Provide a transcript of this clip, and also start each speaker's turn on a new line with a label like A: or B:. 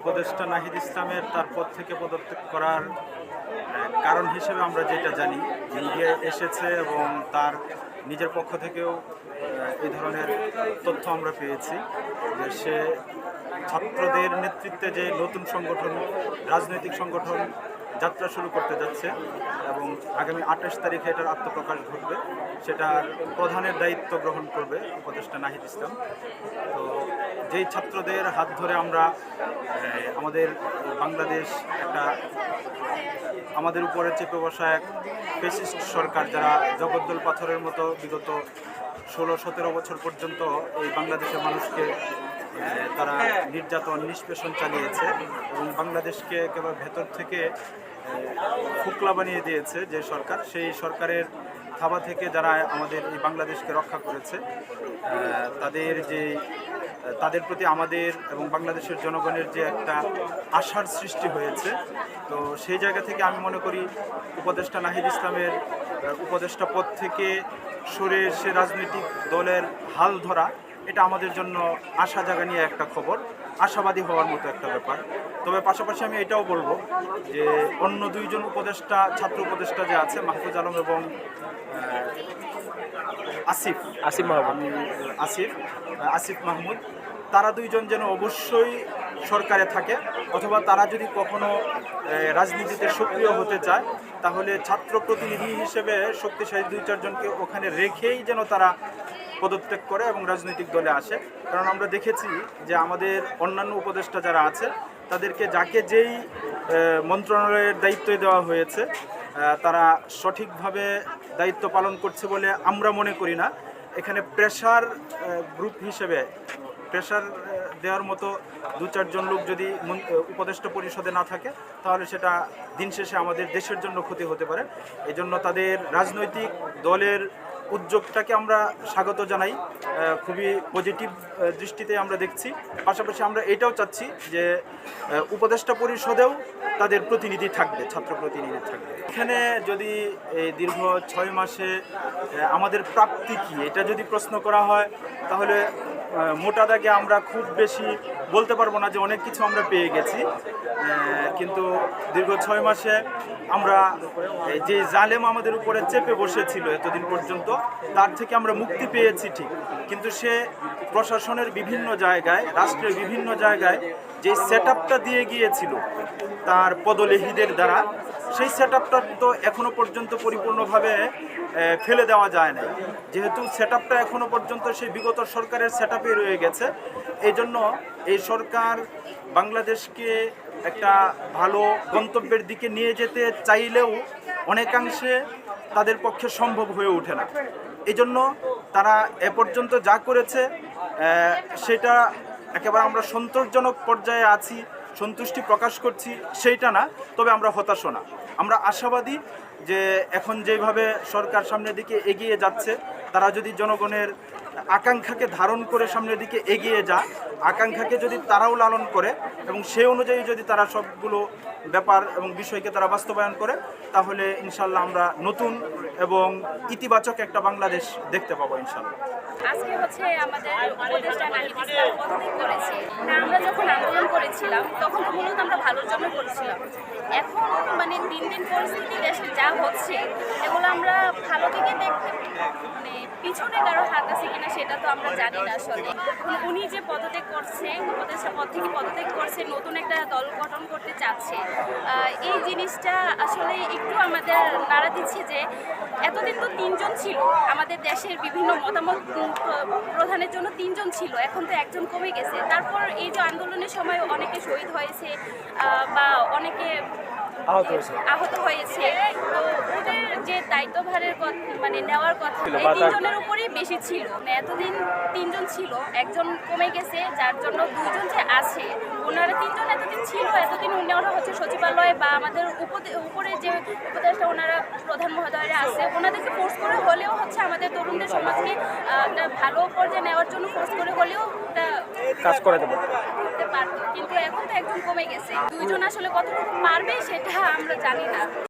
A: উপদেষ্টা নাহিদ ইসলামের তার পদ থেকে পদত্যাগ করার কারণ হিসেবে আমরা যেটা জানি নিজে এসেছে এবং তার নিজের পক্ষ থেকেও এই ধরনের তথ্য আমরা পেয়েছি যে সে ছাত্রদের নেতৃত্বে যে নতুন সংগঠন, রাজনৈতিক সংগঠন যাত্রা শুরু করতে যাচ্ছে এবং আগামী আঠাশ তারিখে এটার আত্মপ্রকাশ ঘটবে, সেটার প্রধানের দায়িত্ব গ্রহণ করবে উপদেষ্টা নাহিদ ইসলাম। তো যেই ছাত্রদের হাত ধরে আমরা আমাদের বাংলাদেশ একটা আমাদের উপরে চেপে বসা এক ফেসিস্ট সরকার যারা জগদ্দল পাথরের মতো বিগত ষোলো, সতেরো বছর পর্যন্ত এই বাংলাদেশের মানুষকে তারা নির্যাতন, নিষ্পেষণ চালিয়েছে এবং বাংলাদেশকে একেবারে ভেতর থেকে ফোকলা বানিয়ে দিয়েছে যে সরকার, সেই সরকারের থাবা থেকে যারা আমাদের এই বাংলাদেশকে রক্ষা করেছে তাদের যে, তাদের প্রতি আমাদের এবং বাংলাদেশের জনগণের যে একটা আশার সৃষ্টি হয়েছে, তো সেই জায়গা থেকে আমি মনে করি উপদেষ্টা নাহিদ ইসলামের উপদেষ্টা পদ থেকে সরে এসে রাজনৈতিক দলের হাল ধরা এটা আমাদের জন্য আশা জাগা নিয়ে একটা খবর আশাবাদী হওয়ার মতো একটা ব্যাপার। তবে পাশাপাশি আমি এটাও বলব যে অন্য দুইজন উপদেষ্টা ছাত্র উপদেষ্টা যে আছে মাহফুজ আলম এবং আসিফ।
B: আসিফ মাহমুদ।
A: আসিফ আসিফ মাহমুদ। তারা দুইজন যেন অবশ্যই সরকারে থাকে অথবা তারা যদি কখনো রাজনীতিতে সক্রিয় হতে চায় তাহলে ছাত্র প্রতিনিধি হিসেবে শক্তিশালী দুই চারজনকে ওখানে রেখেই যেন তারা পদত্যাগ করে এবং রাজনৈতিক দলে আসে। কারণ আমরা দেখেছি যে আমাদের অন্যান্য উপদেষ্টা যারা আছে, তাদেরকে যাকে যেই মন্ত্রণালয়ের দায়িত্ব দেওয়া হয়েছে তারা সঠিকভাবে দায়িত্ব পালন করছে বলে আমরা মনে করি না। এখানে প্রেশার গ্রুপ হিসেবে প্রেশার দেওয়ার মতো দু চারজন লোক যদি উপদেষ্টা পরিষদে না থাকে, তাহলে সেটা দিন শেষে আমাদের দেশের জন্য ক্ষতি হতে পারে। এই তাদের রাজনৈতিক দলের উদ্যোগটাকে আমরা স্বাগত জানাই। খুবই পজিটিভ দৃষ্টিতে আমরা দেখছি। পাশাপাশি আমরা এটাও চাচ্ছি যে উপদেষ্টা পরিষদেও তাদের প্রতিনিধি থাকবে, ছাত্র প্রতিনিধি থাকবে। এখানে যদি এই দীর্ঘ ছয় মাসে আমাদের প্রাপ্তি কি, এটা যদি প্রশ্ন করা হয়, তাহলে মোটা দাগে আমরা খুব বেশি বলতে পারব না যে অনেক কিছু আমরা পেয়ে গেছি কিন্তু দীর্ঘ ছয় মাসে আমরা যে জালেম আমাদের উপরে চেপে বসেছিল এতদিন পর্যন্ত, তার থেকে আমরা মুক্তি পেয়েছি ঠিক। কিন্তু সে প্রশাসনের বিভিন্ন জায়গায়, রাষ্ট্রের বিভিন্ন জায়গায় যে সেট দিয়ে গিয়েছিল, তার পদলেহীদের দ্বারা সেই সেট আপটা তো এখনও পর্যন্ত পরিপূর্ণভাবে ফেলে দেওয়া যায় না যেহেতু সেট আপটা এখনও পর্যন্ত সেই বিগত সরকারের সেট রয়ে গেছে। এই জন্য এই সরকার বাংলাদেশকে একটা ভালো গন্তব্যের দিকে নিয়ে যেতে চাইলেও অনেকাংশে তাদের পক্ষে সম্ভব হয়ে ওঠে না। এই জন্য তারা এ পর্যন্ত যা করেছে সেটা একেবারে আমরা সন্তোষজনক পর্যায়ে আছি। সন্তুষ্টি প্রকাশ করছি সেইটা না, তবে আমরা হতাশ না। আমরা আশাবাদী যে এখন যেভাবে সরকার সামনের দিকে এগিয়ে যাচ্ছে, তারা যদি জনগণের আকাঙ্ক্ষাকে ধারণ করে সামনের দিকে এগিয়ে যায়। আকাঙ্ক্ষাকে যদি তারাও লালন করে এবং সেই অনুযায়ী যদি তারা সবগুলো ব্যাপার এবং বিষয়কে তারা বাস্তবায়ন করে, তাহলে ইনশাল্লাহ আমরা নতুন এবং ইতিবাচক একটা বাংলাদেশ দেখতে পাবো ইনশাল্লাহ
C: আমরা যখন আন্দোলন করেছিলাম, তখন মূলত আমরা ভালোর জন্য করেছিলাম। এখন দিন দিন পরিস্থিতি, দেশে যা হচ্ছে, এগুলো আমরা ভালো দিকে দেখতে মানে পিছনে কারও হাত আছে কিনা সেটা তো আমরা জানি না আসলে। উনি যে পদত্যাগ করছে, উপদেষ্টা পদ থেকে পদত্যাগ করছে, নতুন একটা দল গঠন করতে চাচ্ছে এই জিনিসটা আসলে একটু আমাদের নাড়া দিচ্ছে যে এতদিন তো তিনজন ছিল, আমাদের দেশের বিভিন্ন মতামত প্রধানের জন্য তিনজন ছিল, এখন তো একজন কমে গেছে। তারপর এই যে আন্দোলনের সময় অনেকে শহীদ হয়েছে বা অনেকে
B: আহত হয়েছে।
C: আহত হয়েছে। তো ওদের যে দায়িত্বভারের কথা মানে নেওয়ার কথা এই তিনজনের উপরই বেশি ছিল। মানে এতদিন তিনজন ছিল একজন কমে গেছে যার জন্য দুইজন যে আছে ওনারা তিনজন এতদিন ছিল এতদিন ওনারা হচ্ছে সচিবালয় বা আমাদের উপরে যে উপদেষ্টা ওনারা প্রধান মহোদয়রা আছে ওনাদেরকে ফোর্স করে হলেও হচ্ছে আমাদের তরুণদের সমাজকে একটা ভালো পর্যায়ে নেওয়ার জন্য ফোর্স করে হলেও একটা
B: কাজ করে দেবো।
C: করতে পারতো। কিন্তু এখন তো একজন কমে গেছে। দুইজন আসলে কতটুকু পারবে সেটা আমরা জানি না।